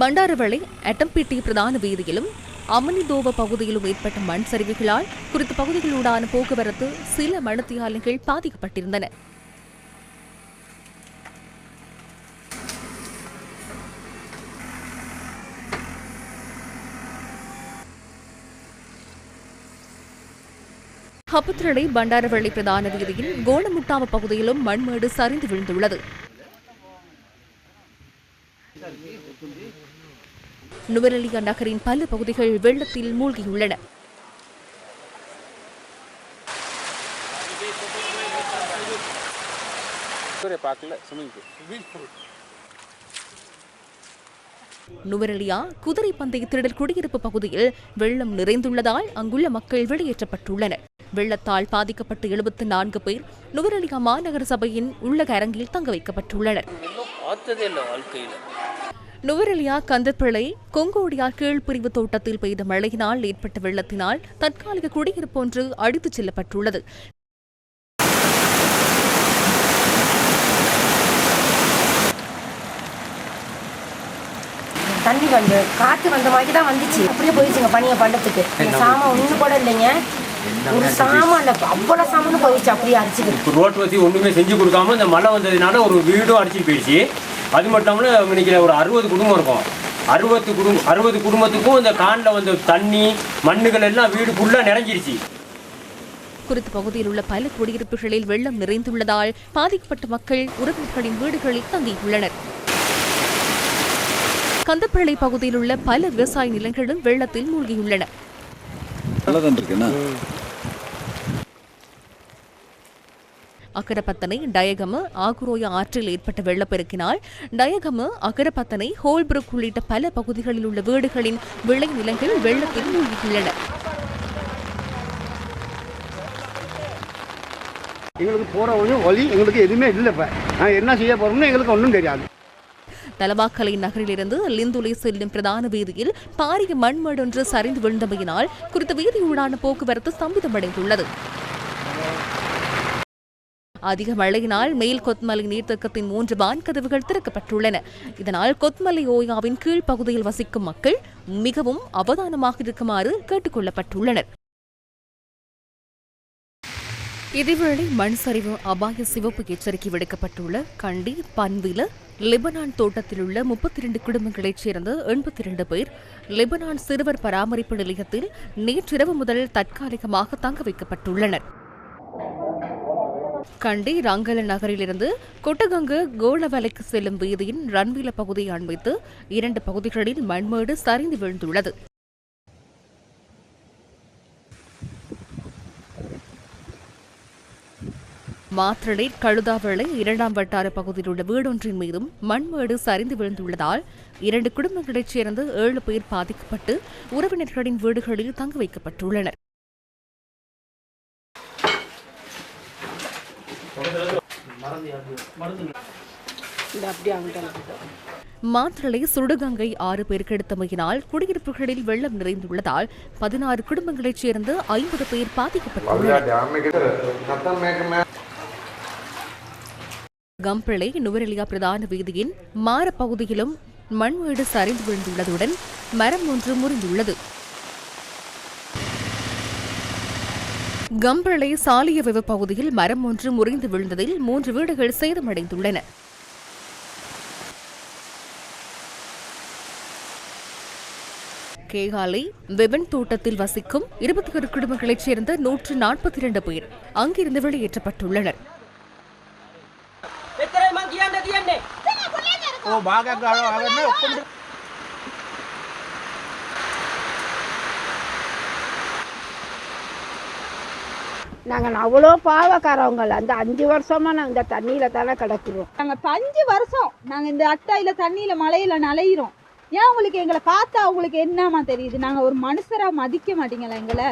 பண்டாரவளை அட்டம்பிட்டி பிரதான வீதியிலும் அமனிதோவ பகுதியிலும் ஏற்பட்ட மண் சரிவுகளால் குறித்த பகுதிகளூடான போக்குவரத்து சில மணத்தியாலைகள் பாதிக்கப்பட்டிருந்தன. ஹப்புத்திரளை பண்டாரவள்ளி பிரதான வீதியில் கோணமுட்டாவ பகுதியிலும் மண்மேடு சரிந்து விழுந்துள்ளது. நுவரெலியா நகரின் பல பகுதிகள் வெள்ளத்தில் மூழ்கியுள்ளன. நுவரெலியா குதிரை பந்தய திடல் குடியிருப்பு பகுதியில் வெள்ளம் நிறைந்துள்ளதால் அங்குள்ள மக்கள் வெளியேற்றப்பட்டுள்ளனர். வெள்ளத்தால் பாதிக்கப்பட்ட எழுபத்தி நான்கு பேர் நுவரெலியா மாநகர சபையின் உள்ளக அரங்கில் தங்க வைக்கப்பட்டுள்ளனர். நுவரெலியா கந்தப்பிள்ளை கொங்கோடியா கீழ்பிரிவு தோட்டத்தில் பெய்த மழையினால் ஏற்பட்ட வெள்ளத்தினால் தற்காலிக குடியிருப்பு ஒன்று அடித்துச் செல்லப்பட்டுள்ளது. தண்ணி வந்து காற்று வந்த மாதிரி தான் வந்துச்சு. அப்படியே போயிடுச்சுங்க பனியை பள்ளத்துக்கு இந்த சாமான் ஒன்று கூட இல்லைங்க. ஒரு சாமான் இல்லை அவ்வளோ சாமான் போயிடுச்சு அப்படியே அடிச்சுது இப்போ ரோட் வசதி ஒன்றுமே செஞ்சு கொடுக்காம இந்த மழை வந்ததுனால ஒரு வீடும் அடிச்சு போயிடுச்சு. அது மட்டும் இல்லாமல் இன்னைக்கு ஒரு அறுபது குடும்பம் இருக்கும். அறுபது குடும்பம் அறுபது குடும்பத்துக்கும் இந்த கானில் வந்த தண்ணி மண்ணுகள் எல்லாம் வீடு ஃபுல்லாக நிறைஞ்சிருச்சு குறித்த பகுதியில் உள்ள பல குடியிருப்புகளில் வெள்ளம் நிறைந்துள்ளதால் பாதிக்கப்பட்ட மக்கள் உறவினர்களின் வீடுகளில் தங்கியுள்ளனர். கந்தப்பிள்ளை பகுதியில் உள்ள பல விவசாய நிலங்களும் வெள்ளத்தில் மூழ்கியுள்ளன. அக்கரப்பத்தனை டயகம ஆகுரோயா ஆற்றில் ஏற்பட்ட வெள்ளப்பெருக்கினால் டயகம அக்கரப்பத்தனை ஹோல்புருக் உள்ளிட்ட பல பகுதிகளில் உள்ள வீடுகளின் விளை நிலங்கள் வெள்ளத்தில் மூழ்கியுள்ளன. எங்களுக்கு போகிற ஒன்றும் வழி எங்களுக்கு எதுவுமே இல்லை இப்போ. நாங்கள் என்ன செய்ய போகிறோம்னு எங்களுக்கு ஒன்றும் தெரியாது. தலவாக்கலை நகரிலிருந்து லிந்துலை செல்லும் பிரதான வீதியில் பாரிய மண்மேடு ஒன்று சரிந்து விழுந்தமையினால் குறித்த வீதியூடான போக்குவரத்து ஸ்தம்பிதமடைந்துள்ளது. அதிக மழையினால் மேல் கொத்மலை நீர்த்தக்கத்தின் மூன்று வான்கதவுகள் திறக்கப்பட்டுள்ளன. இதனால் கொத்மலை ஓயாவின் கீழ் பகுதியில் வசிக்கும் மக்கள் மிகவும் அவதானமாக இருக்குமாறு கேட்டுக்கொள்ளப்பட்டுள்ளனர். இதேவேளை மண் சரிவு அபாய சிவப்பு எச்சரிக்கை விடுக்கப்பட்டுள்ள கண்டி பன்வில லெபனான் தோட்டத்தில் உள்ள முப்பத்தி இரண்டு குடும்பங்களைச் சேர்ந்த எண்பத்தி இரண்டு பேர் லெபனான் சிறுவர் பராமரிப்பு நிலையத்தில் நேற்றிரவு முதல் தற்காலிகமாக தங்க வைக்கப்பட்டுள்ளனர். கண்டி ரங்கல நகரிலிருந்து கொட்டகங்கு கோலவலைக்கு செல்லும் வீதியின் ரன்வீல பகுதியை அண்மித்து இரண்டு பகுதிகளில் மண்மேடு சரிந்து விழுந்துள்ளது. மாத்திரடை கழுதாவளை இரண்டாம் வட்டார பகுதியில் உள்ள வீடொன்றின் மீதும் மண்மேடு சரிந்து விழுந்துள்ளதால் இரண்டு குடும்பங்களைச் சேர்ந்து ஏழு பேர் பாதிக்கப்பட்டு உறவினர்களின் வீடுகளில் தங்க வைக்கப்பட்டுள்ளனர். மாத்திரலை சுடுகங்கை ஆறு பெருக்கெடுத்தமையினால் குடியிருப்புகளில் வெள்ளம் நிறைந்துள்ளதால் பதினாறு குடும்பங்களைச் சேர்ந்து ஐம்பது பேர் பாதிக்கப்பட்டுள்ளனர். கம்பிளை நுவரெலியா பிரதான வீதியின் மார பகுதியிலும் மண்மேடு சரிந்து விழுந்துள்ளதுடன் மரம் ஒன்று முறிந்துள்ளது. கம்பிளை சாலியவிவ பகுதியில் மரம் ஒன்று முறிந்து விழுந்ததில் மூன்று வீடுகள் சேதமடைந்துள்ளன. கேகாலை வெவன் தோட்டத்தில் வசிக்கும் இருபத்தி ஒரு குடும்பங்களைச் சேர்ந்த நூற்று நாற்பத்தி இரண்டு பேர் அங்கிருந்து வெளியேற்றப்பட்டுள்ளனர். ஓ நாங்கள் அவ்வளோ பாவக்காரவங்கள் அந்த அஞ்சு வருஷமாக நாங்கள் இந்த தண்ணியில் தானே கிடக்குறோம். நாங்கள் அஞ்சு வருஷம் நாங்கள் இந்த அட்டையில் தண்ணியில் மழையில் நலையிறோம் ஏன் உங்களுக்கு எங்களை பார்த்தா உங்களுக்கு என்னமா தெரியுது? நாங்கள் ஒரு மனுஷராக மதிக்க மாட்டீங்களா எங்களை?